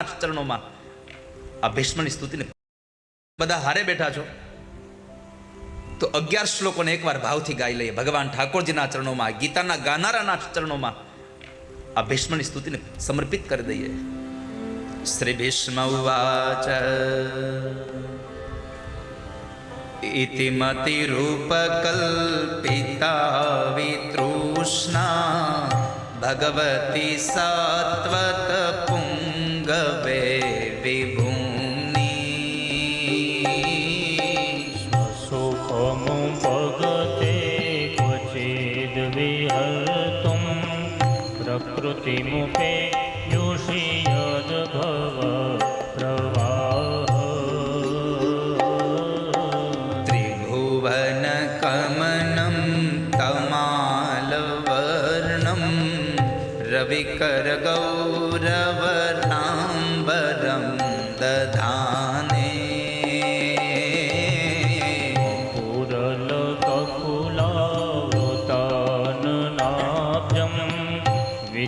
ચરણોમાં આ ભીષ્મની સ્તુતિને બધા હારે બેઠા છો, તો અગિયાર શ્લોકોને એકવાર ભાવથી ગાઈ લઈએ. ભગવાન ઠાકોરજીના ચરણોમાં, ગીતાના ગાનારાના ચરણોમાં આ ભીષ્મની સ્તુતિને સમર્પિત કરી દઈએ. શ્રી ભીષ્મ ઉવાચ. ઇતિ મતિરૂપકલ્પિતા વિતૃષ્ણા. ભગવતી સાત્વત પ્રકૃતિમુપે યોષિયદ ભવ પ્રવાહ ત્રિભુવન કમનમ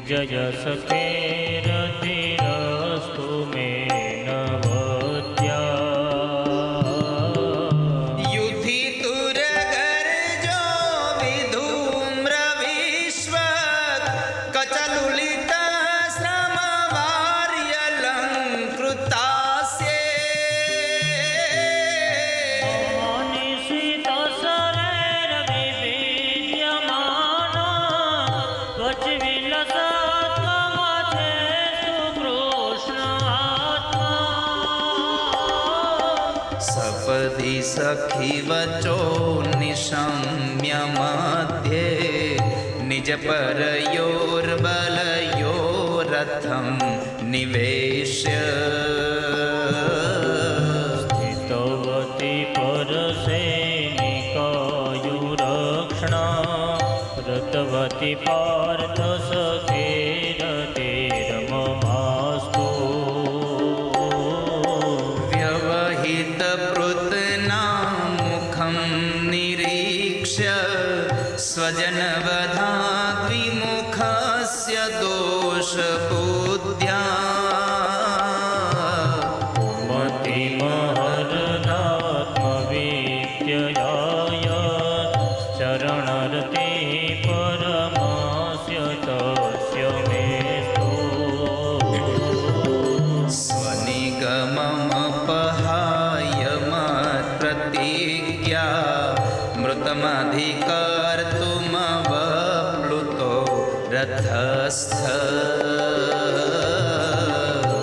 વિજય સખેરતિરસ્તુ સપદિ સખી વચો નિશમ્ય મધ્યે નિજ પરયોર્બલયોરથમ નિવેશ્ય સ્થિતવતી રતવતી પાર્થ સખેરતિરમમાસ્તુ त्वं निरीक्ष्य स्वजनवधाद्विमुखस्य दोषबोध्या स्वनिगममपहाय मत्प्रति સ્થ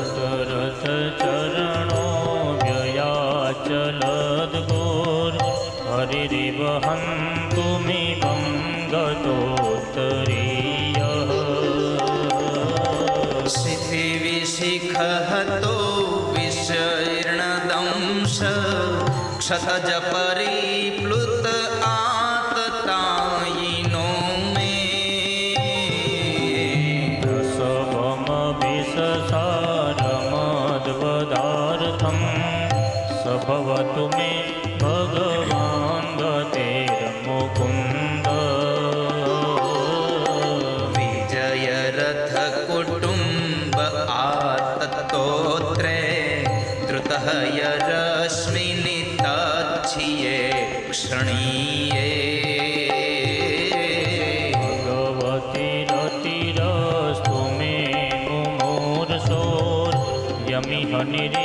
ચરત ચરણો વ્યયા ચલદ ગોર હરિ વહન તુમિ ગંગતોતરીય સિદ્ધિ વિશિખહતો વિષર્ણદંશ ક્ષતજ भवतु मे भगवान् गतेर्मुकुन्द विजयरथकुटुम्ब आतत्तोत्रे धृतहयरश्मिनि तच्छिये क्षणीये भगवतिरतिरस्तु मे मुमूर्षो यमिह निरे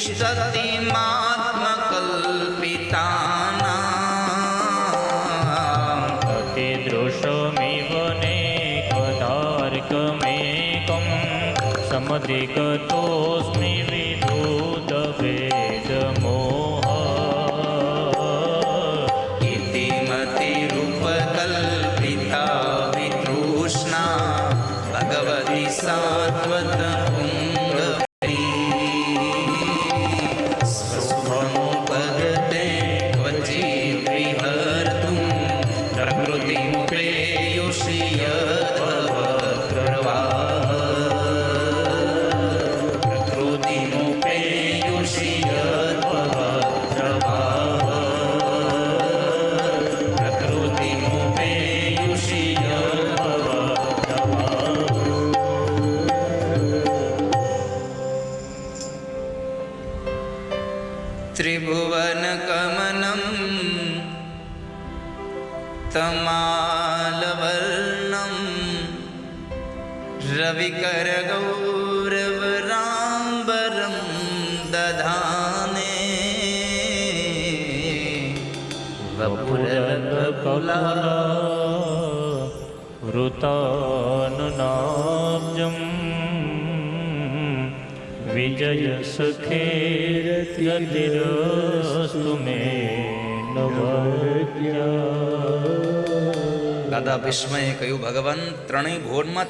तिष्ठतिमात्मकल्पिताना अतिदृशमिवनेकदार्कमेकं समधिगतोऽस्मि विदुदवेदमोह इति मतिरूपकल्पिता वितृष्णा भगवति सात्वत त्रिभुवनकमनं तमालवर्णं रविकरगौरवराम्बरं दधाने વિજય સખેર ગતિરસ્તુ મે નવદ્યા દાદા ભીષ્મએ કહ્યું ભગવાન ત્રણેય ભુવનમાં